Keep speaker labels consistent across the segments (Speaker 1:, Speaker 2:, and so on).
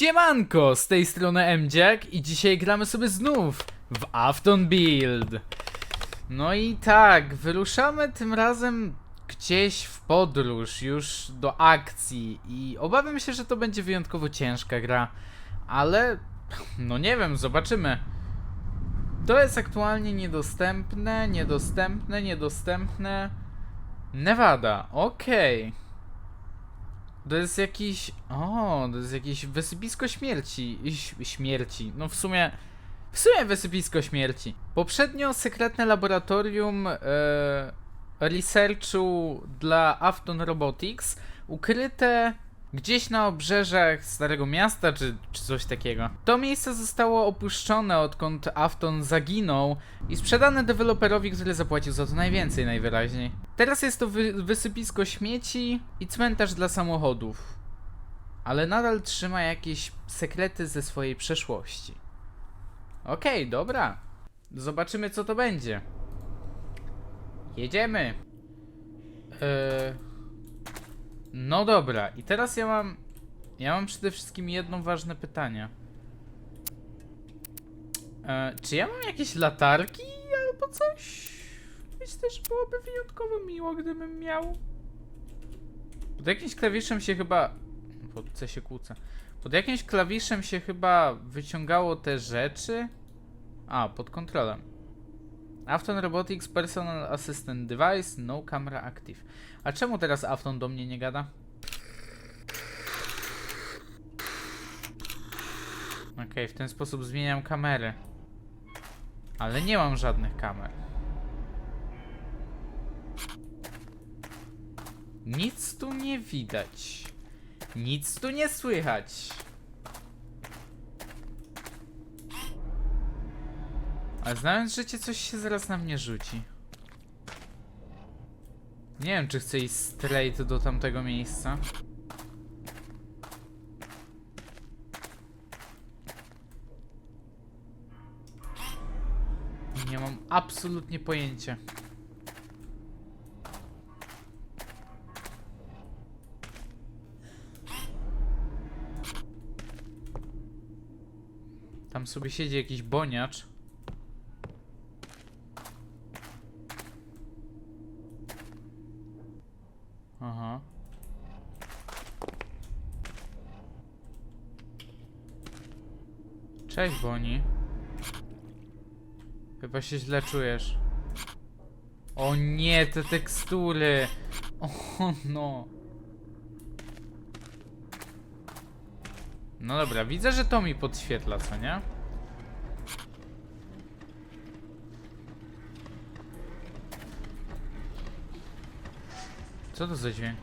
Speaker 1: Siemanko, z tej strony Mdziak i dzisiaj gramy sobie znów w Afton Build. No i tak, wyruszamy tym razem gdzieś w podróż, już do akcji i obawiam się, że to będzie wyjątkowo ciężka gra, ale no nie wiem, zobaczymy. To jest aktualnie niedostępne, niedostępne, niedostępne. Nevada, okej. To jest jakiś. O, to jest jakieś wysypisko śmierci. Ś- Śmierci. No w sumie. W sumie wysypisko śmierci. Poprzednio sekretne laboratorium e, researchu dla Afton Robotics ukryte gdzieś na obrzeżach Starego Miasta czy, czy coś takiego. To miejsce zostało opuszczone odkąd Afton zaginął i sprzedane deweloperowi, który zapłacił za to najwięcej najwyraźniej. Teraz jest to wy wysypisko śmieci i cmentarz dla samochodów. Ale nadal trzyma jakieś sekrety ze swojej przeszłości. Okej, dobra. Zobaczymy co to będzie. Jedziemy. Eee... No dobra, i teraz ja mam. Ja mam przede wszystkim jedno ważne pytanie. E, czy ja mam jakieś latarki albo coś? Myślę, że byłoby wyjątkowo miło, gdybym miał. Pod jakimś klawiszem się chyba. Pod C się kłócę. Pod jakimś klawiszem się chyba wyciągało te rzeczy. A, pod kontrolem. Afton Robotics Personal Assistant Device, no camera active. A czemu teraz Afton do mnie nie gada? Okej, w ten sposób zmieniam kamery. Ale nie mam żadnych kamer. Nic tu nie widać. Nic tu nie słychać. A znając życie, coś się zaraz na mnie rzuci. Nie wiem, czy chcę iść straight do tamtego miejsca. Nie mam absolutnie pojęcia. Tam sobie siedzi jakiś boniacz. Aha. Cześć, Boni. Chyba się źle czujesz. O nie, te tekstury. O no. No dobra, widzę, że to mi podświetla, co nie? Co to za dźwięk?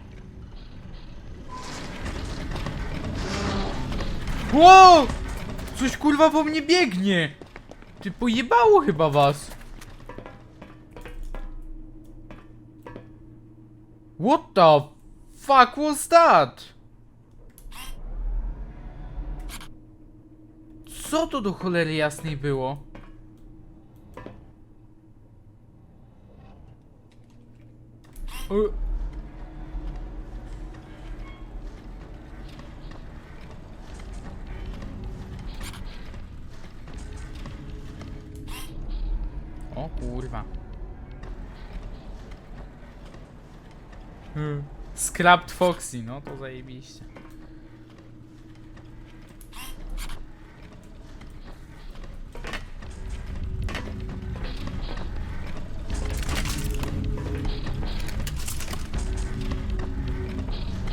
Speaker 1: Wow! Coś kurwa po mnie biegnie! Ty pojebało chyba was! What the fuck was that? Co to do cholery jasnej było? O Scrapped Foxy, no to zajebiście.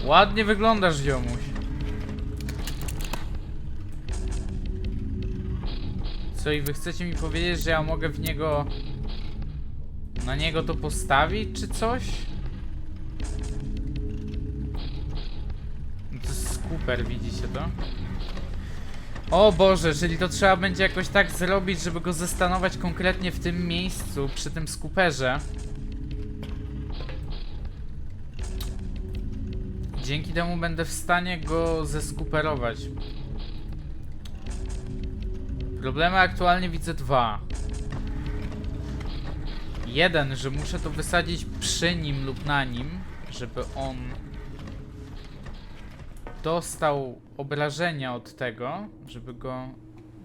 Speaker 1: Ładnie wyglądasz, ziomuś. Co i wy chcecie mi powiedzieć, że ja mogę w niego... Na niego to postawić, czy coś? Skuper, widzicie to? O Boże, czyli to trzeba będzie jakoś tak zrobić, żeby go zastanować konkretnie w tym miejscu, przy tym skuperze. Dzięki temu będę w stanie go zeskuperować. Problemy aktualnie widzę dwa. Jeden, że muszę to wysadzić przy nim lub na nim, żeby on dostał obrażenia od tego, żeby go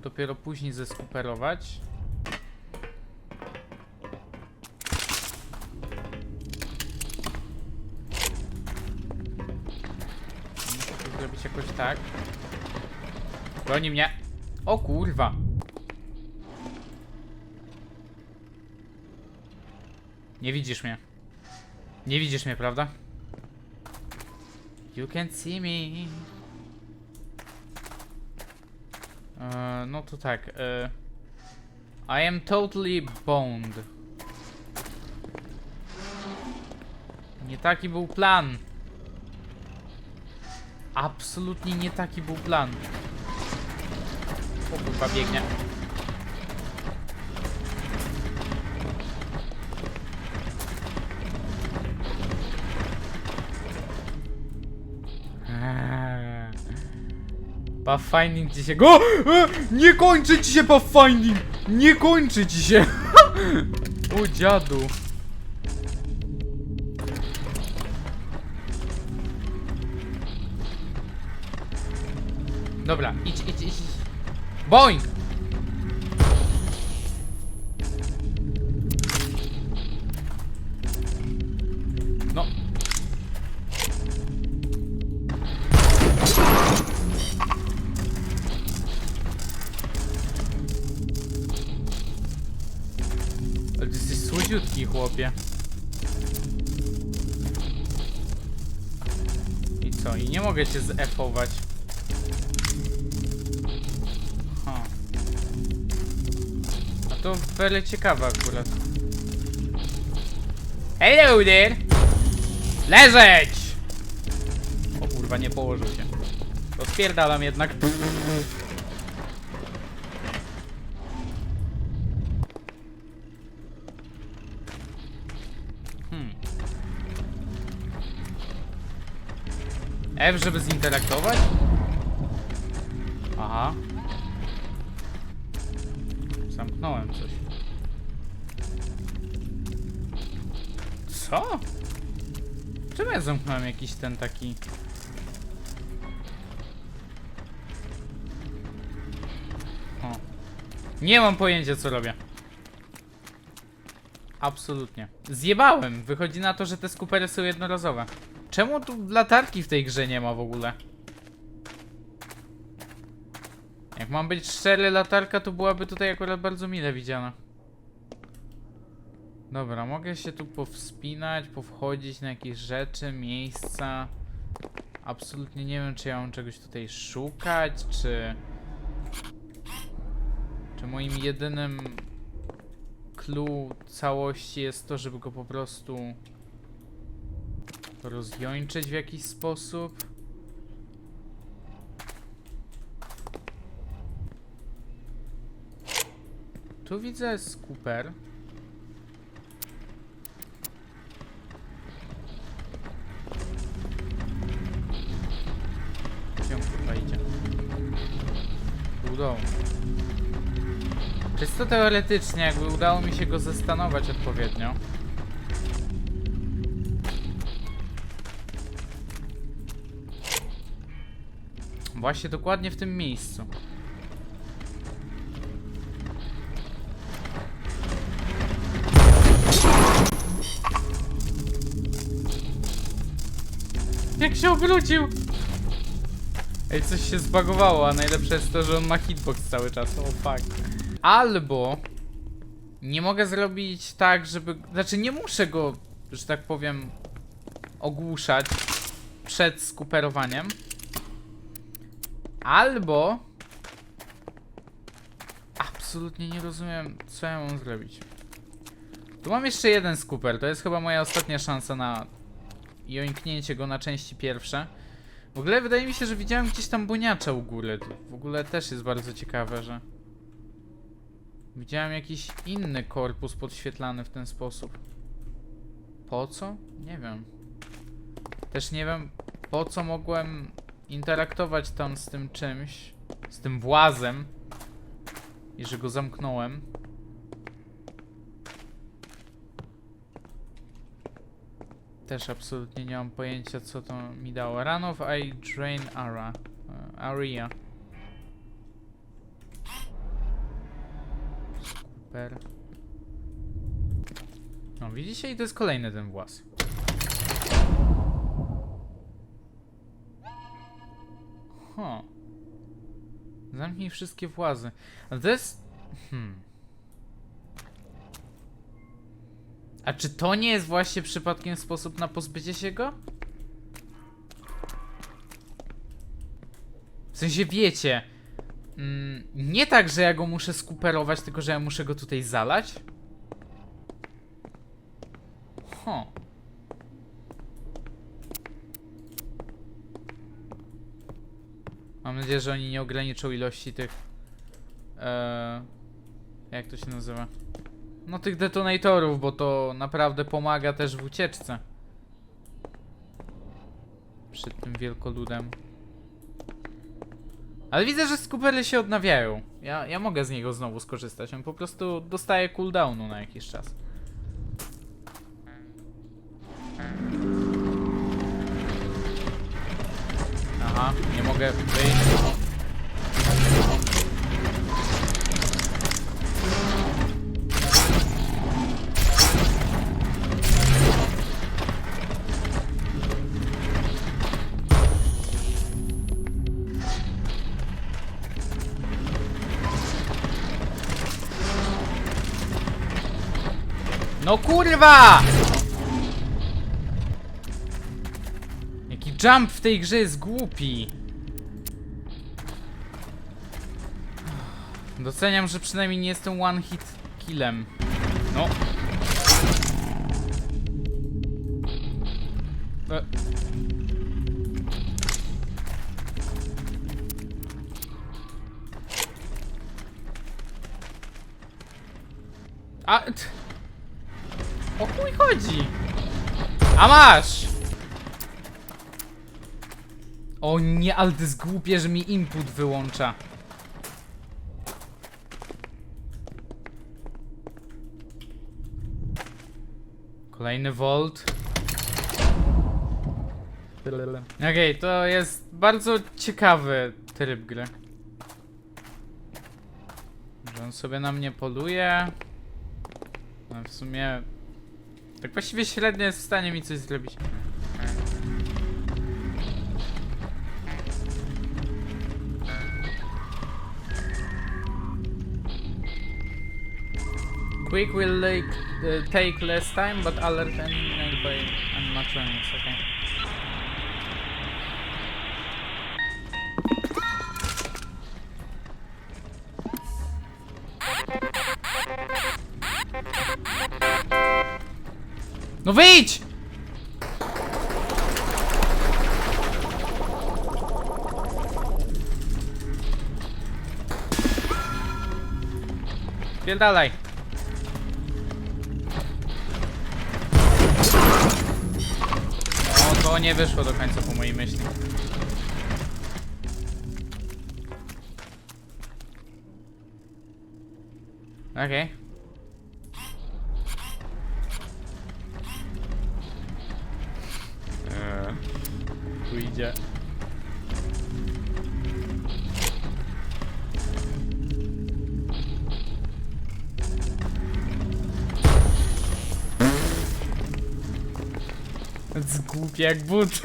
Speaker 1: dopiero później zeskuperować. Muszę to zrobić jakoś tak. Goni mnie. O kurwa. Nie widzisz mnie. Nie widzisz mnie, prawda? You can see me. E, no to tak. E, I am totally boned. Nie taki był plan. Absolutnie nie taki był plan. O kurwa biegnie. Pathfinding ci się go. E, nie kończy ci się pathfinding! Nie kończy ci się! o dziadu. Dobra, idź, idź. idź. Boing! Słodziutki, chłopie. I co? I nie mogę cię zefować. A to wiele ciekawe akurat. Hello there! Leżeć! O kurwa, nie położył się. To spierdalam jednak. F, żeby zinteraktować? Aha. Zamknąłem coś. Co? Czemu ja zamknąłem jakiś ten taki... O. Nie mam pojęcia co robię. Absolutnie. Zjebałem. Wychodzi na to, że te skupery są jednorazowe. Czemu tu latarki w tej grze nie ma w ogóle? Jak mam być szczery, latarka to byłaby tutaj akurat bardzo mile widziana. Dobra, mogę się tu powspinać, powchodzić na jakieś rzeczy, miejsca. Absolutnie nie wiem, czy ja mam czegoś tutaj szukać, czy... Czy moim jedynym clue całości jest to, żeby go po prostu rozjończyć w jakiś sposób? Tu widzę skuper. Gdzie on dołu. Czysto teoretycznie, jakby udało mi się go zastanować odpowiednio. Właśnie dokładnie w tym miejscu. Jak się obrócił! Ej, coś się zbagowało, a najlepsze jest to, że on ma hitbox cały czas. O fuck. Albo nie mogę zrobić tak, żeby. Znaczy, nie muszę go, że tak powiem, ogłuszać przed skuperowaniem. Albo. Absolutnie nie rozumiem, co ja mam zrobić. Tu mam jeszcze jeden skuper. To jest chyba moja ostatnia szansa na jońknięcie go na części pierwsze. W ogóle wydaje mi się, że widziałem gdzieś tam buniacza u góry. W ogóle też jest bardzo ciekawe, że... Widziałem jakiś inny korpus podświetlany w ten sposób. Po co? Nie wiem. Też nie wiem, po co mogłem interaktować tam z tym czymś, z tym włazem i że go zamknąłem. też absolutnie nie mam pojęcia, co to mi dało. Run of I Drain Ara. e, Area. Super. No, widzicie? I to jest kolejny ten włas. Ho. Zamknij wszystkie włazy. Ale to jest... Hmm. A czy to nie jest właśnie przypadkiem sposób na pozbycie się go? W sensie wiecie, mm, nie tak, że ja go muszę skuperować, tylko że ja muszę go tutaj zalać? Ho. Mam nadzieję, że oni nie ograniczą ilości tych. E, jak to się nazywa? No tych detonatorów, bo to naprawdę pomaga też w ucieczce. Przed tym wielkoludem. Ale widzę, że skupery się odnawiają. Ja, ja mogę z niego znowu skorzystać. On po prostu dostaje cooldownu na jakiś czas. Aha, nie mogę wyjść. No kurwa! Jump w tej grze jest głupi. Doceniam, że przynajmniej nie jestem one hit killem. No. E. A... O chuj chodzi? A masz! O nie, ale głupie, że mi input wyłącza. Kolejny volt. Okej, to jest bardzo ciekawy tryb gry. Że on sobie na mnie poluje. No w sumie... Tak właściwie średnio jest w stanie mi coś zrobić. Quick will like, uh, take less time, but alert made by animatronics, okay. No wyjdź! Pierdalaj. O, nie wyszło do końca po mojej myśli. Okej. Eee, tu idzie. Jak but.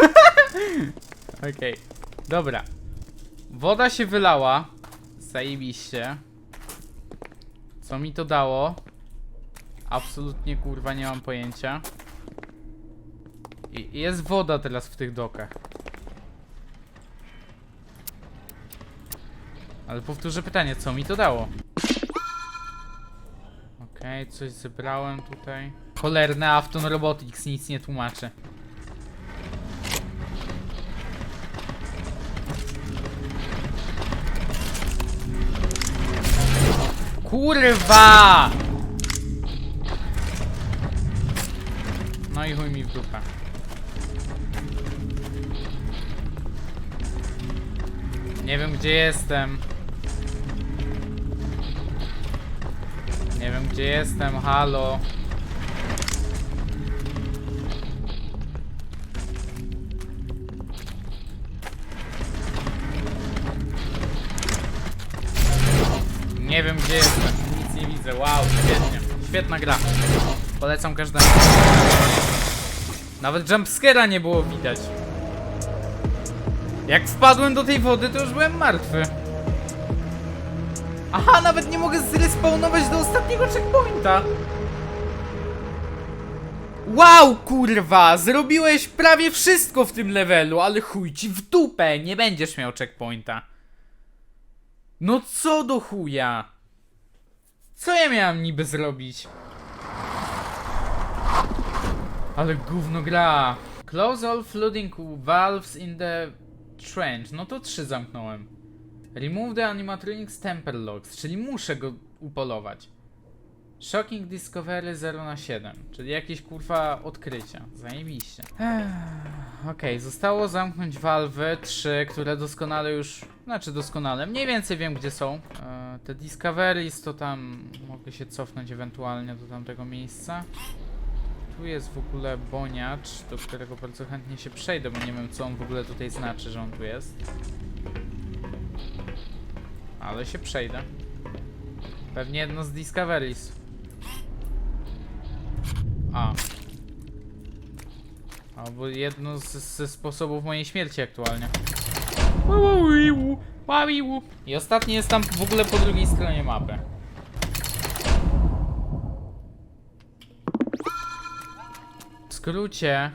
Speaker 1: Okej. Dobra. Woda się wylała. Zajebiście. Co mi to dało? Absolutnie kurwa nie mam pojęcia. I jest woda teraz w tych dokach. Ale powtórzę pytanie, co mi to dało? Okej, coś zebrałem tutaj. Cholerne Afton Robotics nic nie tłumaczy. Kurwa! No i chuj mi w dupę. Nie wiem gdzie jestem. Nie wiem gdzie jestem, halo. Świetna gra. Polecam każdemu. Nawet jumpscare'a nie było widać. Jak wpadłem do tej wody, to już byłem martwy. Aha, nawet nie mogę zrespawnować do ostatniego checkpointa. Wow, kurwa, zrobiłeś prawie wszystko w tym levelu, ale chuj ci w dupę, nie będziesz miał checkpointa. No co do chuja? Co ja miałem niby zrobić? Ale gówno gra. Close all flooding valves in the trench. No to trzy zamknąłem. Remove the animatronics temper logs, czyli muszę go upolować. Shocking Discovery 0 na 7, czyli jakieś kurwa odkrycia. Zajebiście. Okej, zostało zamknąć valve 3, które doskonale już, znaczy doskonale, mniej więcej wiem gdzie są. E, te Discoveries to tam mogę się cofnąć ewentualnie do tamtego miejsca. Tu jest w ogóle boniacz, do którego bardzo chętnie się przejdę, bo nie wiem co on w ogóle tutaj znaczy, że on tu jest. Ale się przejdę. Pewnie jedno z Discoveries. A. Albo jedno z, ze sposobów mojej śmierci aktualnie. I ostatni jest tam w ogóle po drugiej stronie mapy. W skrócie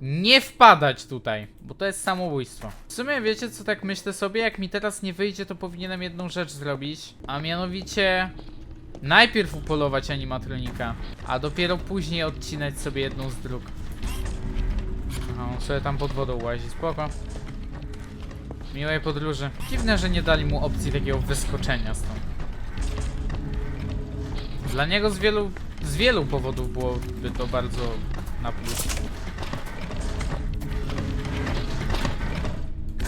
Speaker 1: nie wpadać tutaj, bo to jest samobójstwo. W sumie wiecie co tak myślę sobie, jak mi teraz nie wyjdzie, to powinienem jedną rzecz zrobić, a mianowicie najpierw upolować animatronika, a dopiero później odcinać sobie jedną z dróg. Aha, on sobie tam pod wodą łazi, spoko. Miłej podróży. Dziwne, że nie dali mu opcji takiego wyskoczenia stąd. Dla niego z wielu, z wielu powodów byłoby to bardzo na plus.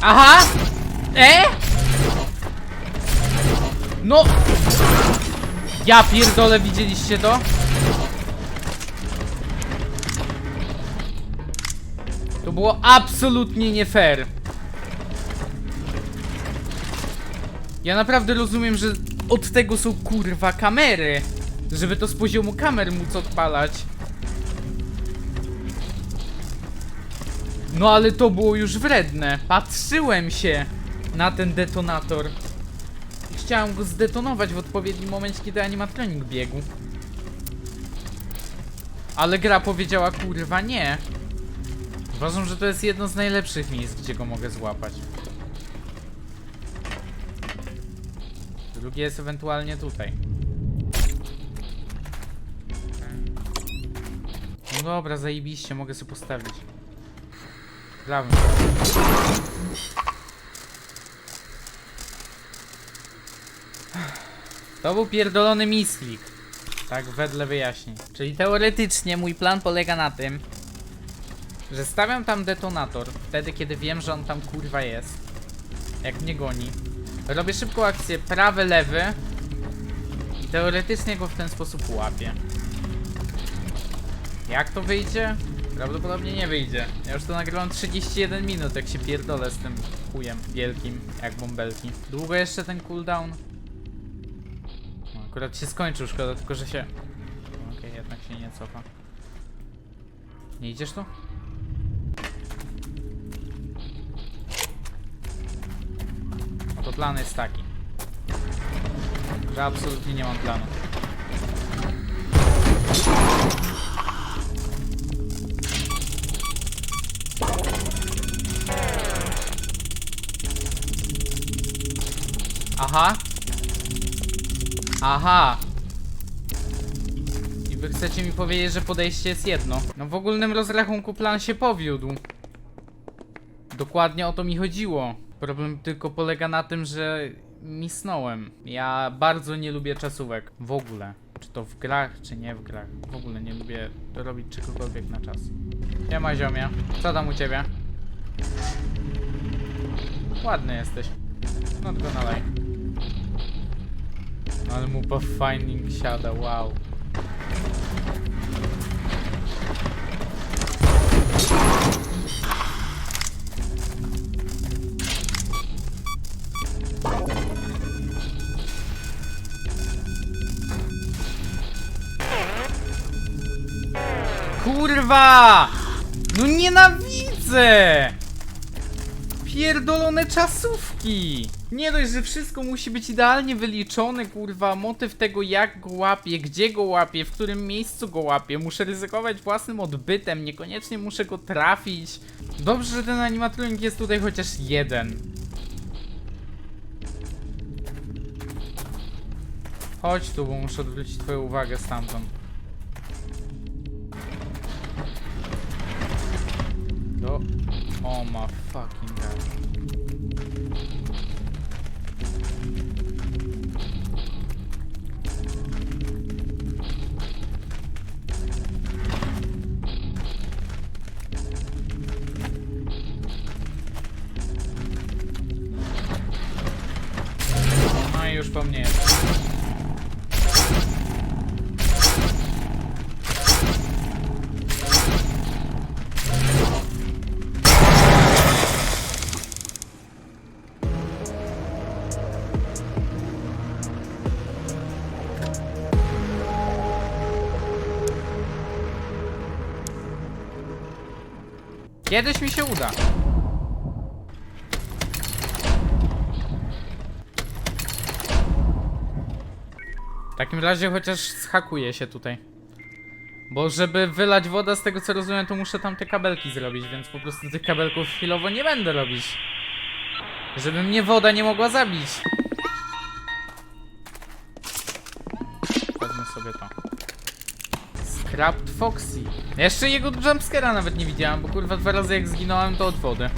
Speaker 1: Aha! E? No! Ja pierdolę, widzieliście to? To było absolutnie nie fair. Ja naprawdę rozumiem, że od tego są kurwa kamery. Żeby to z poziomu kamer móc odpalać. No ale to było już wredne. Patrzyłem się na ten detonator. Chciałem go zdetonować w odpowiednim momencie, kiedy animatronik biegł. Ale gra powiedziała kurwa nie. Uważam, że to jest jedno z najlepszych miejsc, gdzie go mogę złapać. Drugie jest ewentualnie tutaj. No dobra, zajebiście, mogę sobie postawić. Grałem. To był pierdolony misklik. Tak wedle wyjaśnień. Czyli teoretycznie mój plan polega na tym, że stawiam tam detonator wtedy, kiedy wiem, że on tam kurwa jest. Jak mnie goni. Robię szybką akcję prawy, lewy i teoretycznie go w ten sposób łapię. Jak to wyjdzie? Prawdopodobnie nie wyjdzie. Ja już to nagrywam 31 minut, jak się pierdolę z tym chujem wielkim, jak bąbelki. Długo jeszcze ten cooldown? Akurat się skończył, szkoda tylko, że się... Okej, jednak się nie cofa. Nie idziesz tu? No to plan jest taki. Że absolutnie nie mam planu. Aha. Aha. I wy chcecie mi powiedzieć, że podejście jest jedno. No w ogólnym rozrachunku plan się powiódł. Dokładnie o to mi chodziło. Problem tylko polega na tym, że misnąłem. Ja bardzo nie lubię czasówek. W ogóle. Czy to w grach, czy nie w grach. W ogóle nie lubię robić czegokolwiek na czas. Nie ma ziomia. Co tam u ciebie? Ładny jesteś. No tylko nalej. Ale mu pathfinding siada, wow. Kurwa! No nienawidzę! Pierdolone czasówki! Nie dość, że wszystko musi być idealnie wyliczone, kurwa, motyw tego jak go łapię, gdzie go łapię, w którym miejscu go łapię, muszę ryzykować własnym odbytem, niekoniecznie muszę go trafić. Dobrze, że ten animatronik jest tutaj chociaż jeden. Chodź tu, bo muszę odwrócić twoją uwagę stamtąd. Do... O ma fucking god. No i już po mnie jest. Kiedyś mi się uda. Takim razie chociaż zhakuję się tutaj. Bo żeby wylać wodę, z tego co rozumiem, to muszę tam te kabelki zrobić, więc po prostu tych kabelków chwilowo nie będę robić. Żeby mnie woda nie mogła zabić. Wezmę sobie to. Scrapped Foxy. Jeszcze jego jumpscare'a nawet nie widziałem, bo kurwa dwa razy jak zginąłem to od wody.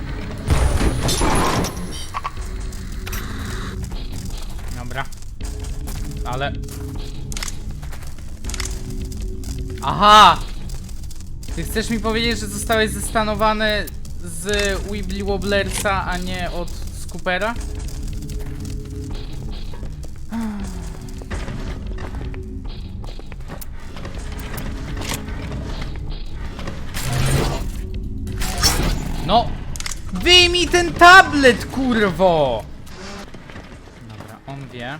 Speaker 1: Dobra. Ale... Aha! Ty chcesz mi powiedzieć, że zostałeś zestanowany z Wibbly Wobblersa, a nie od Scoopera? No! Wyjmij ten tablet, kurwo! Dobra, on wie.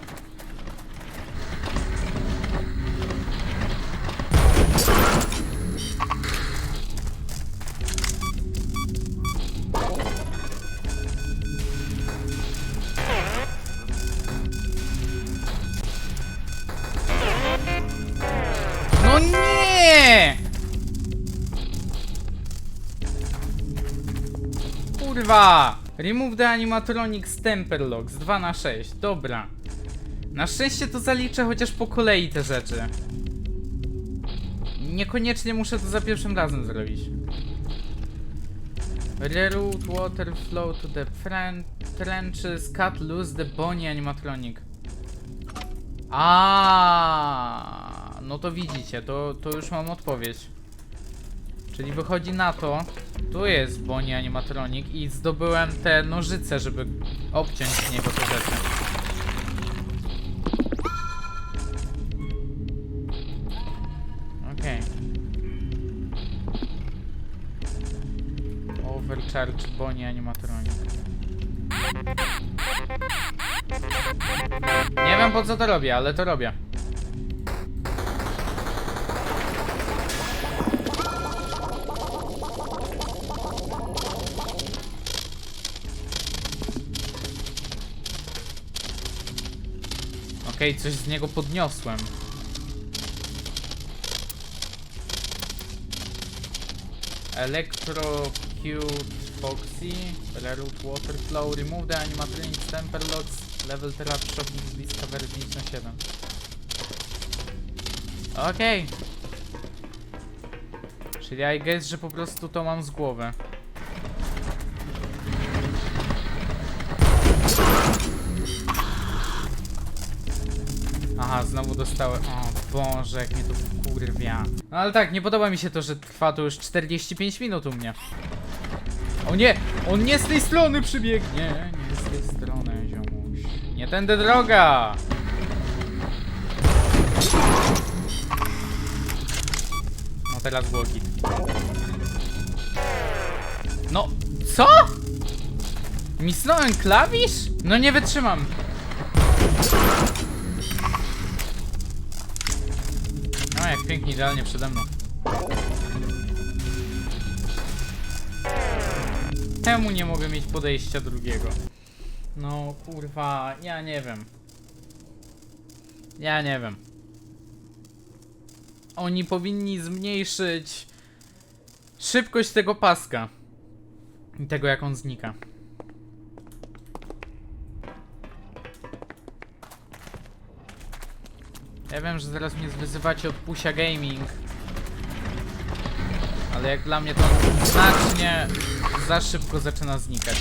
Speaker 1: Kurwa! Remove the animatronics temper logs 2 na 6 dobra. Na szczęście to zaliczę chociaż po kolei te rzeczy. Niekoniecznie muszę to za pierwszym razem zrobić. Reroute water flow to the trenches, cut loose the bony animatronic. A, no to widzicie, to, to już mam odpowiedź. Czyli wychodzi na to, tu jest Bonnie animatronik i zdobyłem te nożyce, żeby obciąć z niego te rzeczy. Okej. Overcharge Bonnie animatronik. Nie wiem po co to robię, ale to robię. Okej, coś z niego podniosłem. Electrocute Foxy, Reroute Water Flow, Remove the Animatronics Temper Locks, Level Trap Shopping Discovery 5 na 7. Okej. Czyli I guess, że po prostu to mam z głowy. Znowu dostałem. O Boże, jak mnie to wkurwia. No ale tak, nie podoba mi się to, że trwa to już 45 minut u mnie. O nie! On nie z tej strony przybiegnie! Nie z tej strony, ziomuś. Nie tędy droga! No teraz było. No, co? Misnąłem klawisz? No nie wytrzymam. biegnie idealnie przede mną. Temu nie mogę mieć podejścia drugiego. No kurwa, ja nie wiem. Ja nie wiem. Oni powinni zmniejszyć szybkość tego paska i tego jak on znika. Ja wiem, że zaraz mnie wyzywacie od Pusia Gaming. Ale jak dla mnie to znacznie za szybko zaczyna znikać.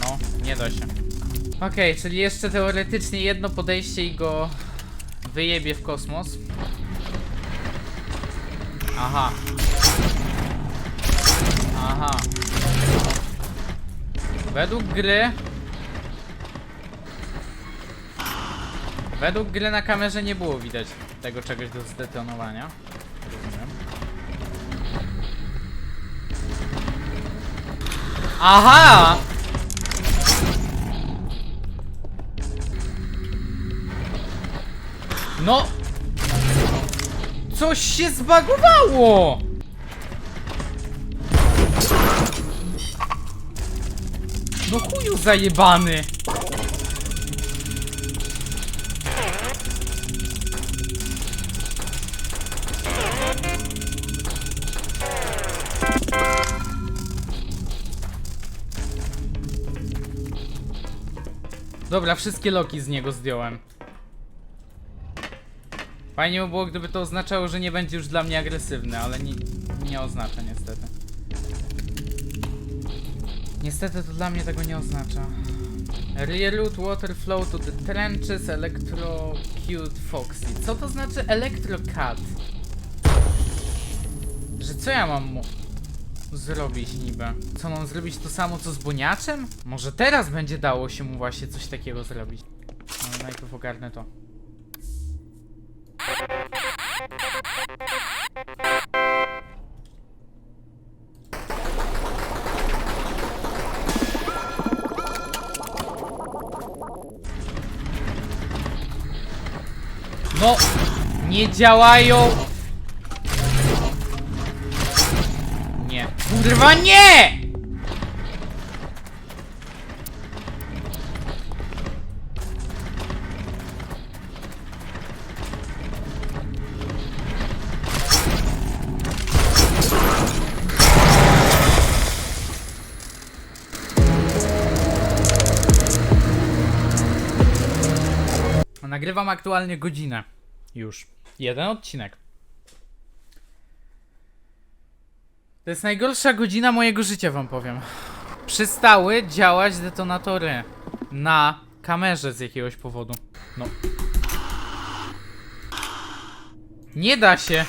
Speaker 1: No, nie da się. Okej, czyli jeszcze teoretycznie jedno podejście i go wyjebie w kosmos. Aha. Aha. Według gry... Według gry na kamerze nie było widać tego czegoś do zdetonowania. Rozumiem. Aha! No! Coś się zbagowało! No chuju zajebany! Dobra, wszystkie loki z niego zdjąłem. Fajnie by było, gdyby to oznaczało, że nie będzie już dla mnie agresywny, ale nie, nie oznacza niestety. Niestety to dla mnie tego nie oznacza. Reroute water flow to the trenches electrocute foxy. Co to znaczy electrocut? Że co ja mam mu zrobić niby? Co mam zrobić to samo co z boniaczem? Może teraz będzie dało się mu właśnie coś takiego zrobić. No najpierw ogarnę to. No, nie działają. Nie. Kurwa nie! Nagrywam aktualnie godzinę. Już. Jeden odcinek. To jest najgorsza godzina mojego życia, wam powiem. Przestały działać detonatory na kamerze z jakiegoś powodu. No. Nie da się.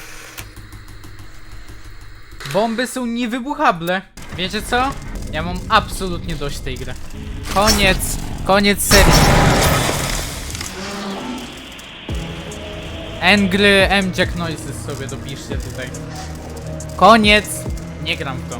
Speaker 1: Bomby są niewybuchable. Wiecie co? Ja mam absolutnie dość tej gry. Koniec. Koniec serii. Angry M. Jack Noises sobie dopiszcie tutaj. Koniec! Nie gram w to.